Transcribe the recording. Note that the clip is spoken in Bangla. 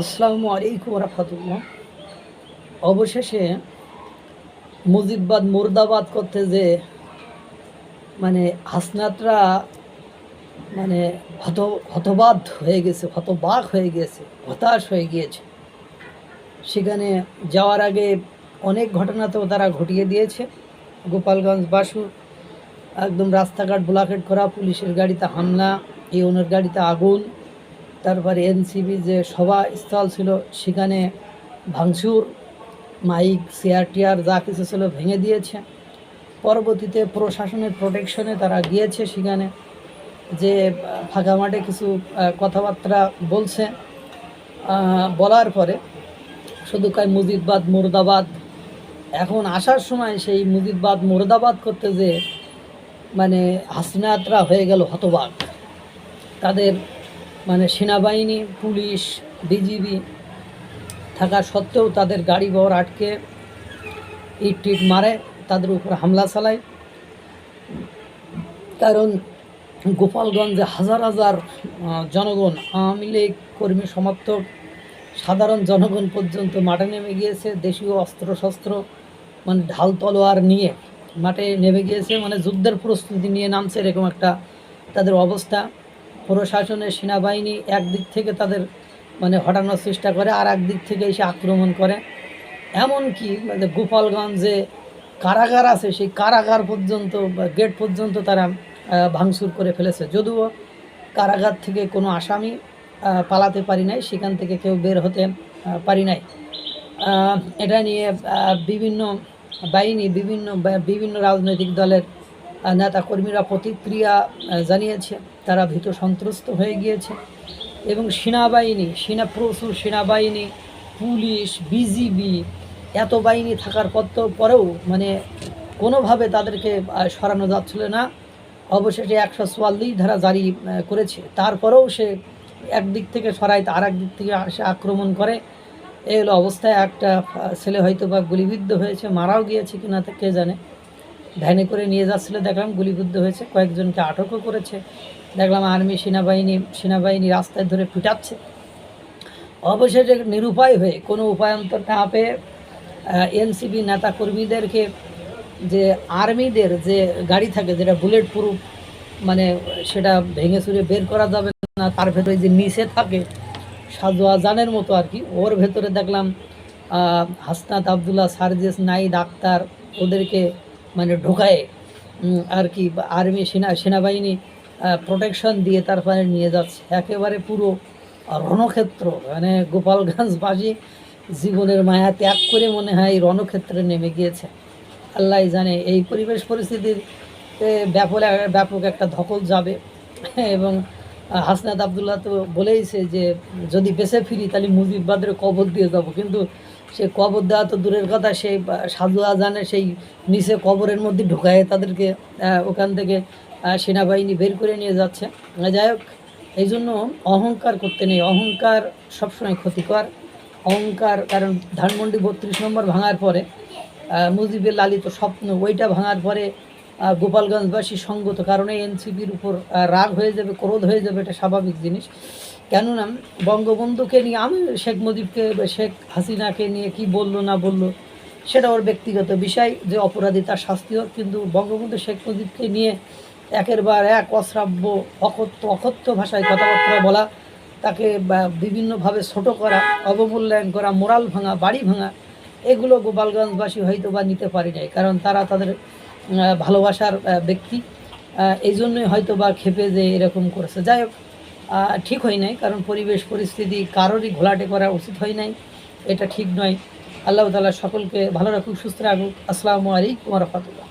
আসসালামু আলাইকুম রহমতুল্লাহ। অবশেষে মুজিববাদ মুর্দাবাদ করতে যে মানে হাসনাতরা মানে হত, হতবাদ হয়ে গেছে, হতবাক হয়ে গিয়েছে হতাশ হয়ে গিয়েছে। সেখানে যাওয়ার আগে অনেক ঘটনা তো তারা ঘটিয়ে দিয়েছে। গোপালগঞ্জ বাসু একদম রাস্তাঘাট ব্লকেট করা, পুলিশের গাড়িতে হামলা ইউনের গাড়িতে আগুন তারপরে এনসিবি যে সভা স্থল ছিল, সেখানে ভাঙচুর, মাইক চেয়ার টিয়ার যা কিছু ছিল ভেঙে দিয়েছে। পরবর্তীতে প্রশাসনের প্রোটেকশনে তারা গিয়েছে সেখানে যে ফাঁকা মাঠে কিছু কথাবার্তা বলছে। বলার পরে শুধু কয় মুজিদবাদ মুর্দাবাদ। এখন আসার সময় সেই মুজিদবাদ মুর্দাবাদ করতে যে মানে হাসিনাতরা হয়ে গেল হতবাক। তাদের মানে সেনাবাহিনী, পুলিশ, বিজিবি থাকা সত্ত্বেও তাদের গাড়ি ঘর আটকে ইট টিট মারে, তাদের উপর হামলা চালায়। কারণ গোপালগঞ্জে হাজার হাজার জনগণ, আওয়ামী লীগ কর্মী সমর্থক, সাধারণ জনগণ পর্যন্ত মাঠে নেমে গিয়েছে, দেশীয় অস্ত্রশস্ত্র মানে ঢাল তলোয়ার নিয়ে মাঠে নেমে গিয়েছে মানে যুদ্ধের প্রস্তুতি নিয়ে নামছে, এরকম একটা তাদের অবস্থা। প্রশাসনের সেনাবাহিনী একদিক থেকে তাদের মানে হটানোর চেষ্টা করে, আর একদিক থেকে এসে আক্রমণ করে। এমনকি মানে গোপালগঞ্জে কারাগার আছে, সেই কারাগার পর্যন্ত গেট পর্যন্ত তারা ভাঙচুর করে ফেলেছে। যদিও কারাগার থেকে কোনো আসামি পালাতে পারি নাই, সেখান থেকে কেউ বের হতে পারি নাই। এটা নিয়ে বিভিন্ন বাহিনী, বিভিন্ন বিভিন্ন রাজনৈতিক দলের নেতাকর্মীরা প্রতিক্রিয়া জানিয়েছে, তারা ভীত সন্ত্রস্ত হয়ে গিয়েছে। এবং সেনাবাহিনী, সেনা প্রচুর সেনাবাহিনী, পুলিশ, বিজিবি, এত বাহিনী থাকার পত্র পরেও মানে কোনোভাবে তাদেরকে সরানো যাচ্ছিল না। অবশেষে একশো চুয়াল্লিশ ধারা জারি করেছে। তারপরেও সে একদিক থেকে সরাই আর এক দিক থেকে সে আক্রমণ করে। এই হলো অবস্থায় একটা ছেলে হয়তো বা গুলিবিদ্ধ হয়েছে, মারাও গিয়েছে কিনা তা কে জানে। ভ্যানে করে নিয়ে যাচ্ছিল, দেখলাম গুলিবিদ্ধ হয়েছে, কয়েকজনকে আটকও করেছে। দেখলাম আর্মি সেনাবাহিনী সেনাবাহিনী রাস্তায় ধরে পিটাচ্ছে। অবশেষে নিরুপায় হয়ে, কোনো উপায়ন্তর না পেয়ে এনসিবি নেতা কর্মীদেরকে যে আর্মিদের যে গাড়ি থাকে, যেটা বুলেট প্রুফ মানে সেটা ভেঙে চুরে বের করা যাবে না, তার ভেতরে যে নিচে থাকে, সাজোয়া জানের মতো আর কি, ওর ভেতরে দেখলাম হাসনাত আবদুল্লাহ, সার্জেস নাইদ আক্তার, ওদেরকে মানে ঢোকায় আর কি, আর্মি, সেনা, সেনাবাহিনী প্রোটেকশন দিয়ে তারপরে নিয়ে যাচ্ছে। একেবারে পুরো রণক্ষেত্র মানে গোপালগঞ্জবাসী জীবনের মায়া ত্যাগ করে মনে হয় এই রণক্ষেত্রে নেমে গিয়েছে। আল্লাহ জানে এই পরিবেশ পরিস্থিতির ব্যাপক ব্যাপক একটা ধকল যাবে। এবং হাসনাত আবদুল্লাহ তো বলেইছে যে, যদি বেঁচে ফিরি তাহলে মুজিব মুজিববাদের কবর দিয়ে যাব। কিন্তু সে কবর দেওয়া তো দূরের কথা, সেই সাধু আজানে সেই নিচে কবরের মধ্যে ঢুকায় তাদেরকে ওখান থেকে সেনাবাহিনী বের করে নিয়ে যাচ্ছে। যাই হোক, এই জন্য অহংকার করতে নেই। অহংকার সবসময় ক্ষতিকর। অহংকার, কারণ ধানমন্ডি বত্রিশ নম্বর ভাঙার পরে মুজিবের লালিত স্বপ্ন, ওইটা ভাঙার পরে গোপালগঞ্জবাসী সঙ্গত, কারণে এনসিপির উপর রাগ হয়ে যাবে, ক্রোধ হয়ে যাবে, এটা স্বাভাবিক জিনিস। কেননা, বঙ্গবন্ধুকে নিয়ে, আমি শেখ মুজিবকে, শেখ হাসিনাকে নিয়ে কি বলল, না বলল, সেটা ওর ব্যক্তিগত বিষয় যে অপরাধী তার শাস্তি হোক, কিন্তু বঙ্গবন্ধু শেখ মুজিবকে নিয়ে একের বার এক অশ্রাব্য, অকথ্য অকথ্য ভাষায় কথাবার্তা বলা, তাকে বিভিন্নভাবে ছোট করা, অবমূল্যায়ন করা, মোরাল ভাঙা, বাড়ি ভাঙা, এগুলো গোপালগঞ্জবাসী হয়তো বা নিতে পারি নাই, কারণ তারা তাদের ভালোবাসার ব্যক্তি। এই জন্যই হয়তো বা খেপে যে এরকম করেছে। যাই হোক ঠিক হয় নাই, কারণ পরিবেশ, পরিস্থিতি কারোরই ঘোলাটে করা উচিত হয় নাই। এটা ঠিক নয়। আল্লাহ তালা সকলকে ভালো রাখুক, সুস্থ রাখুক। আসসালামু আলাইকুম রহমতুল্লাহ।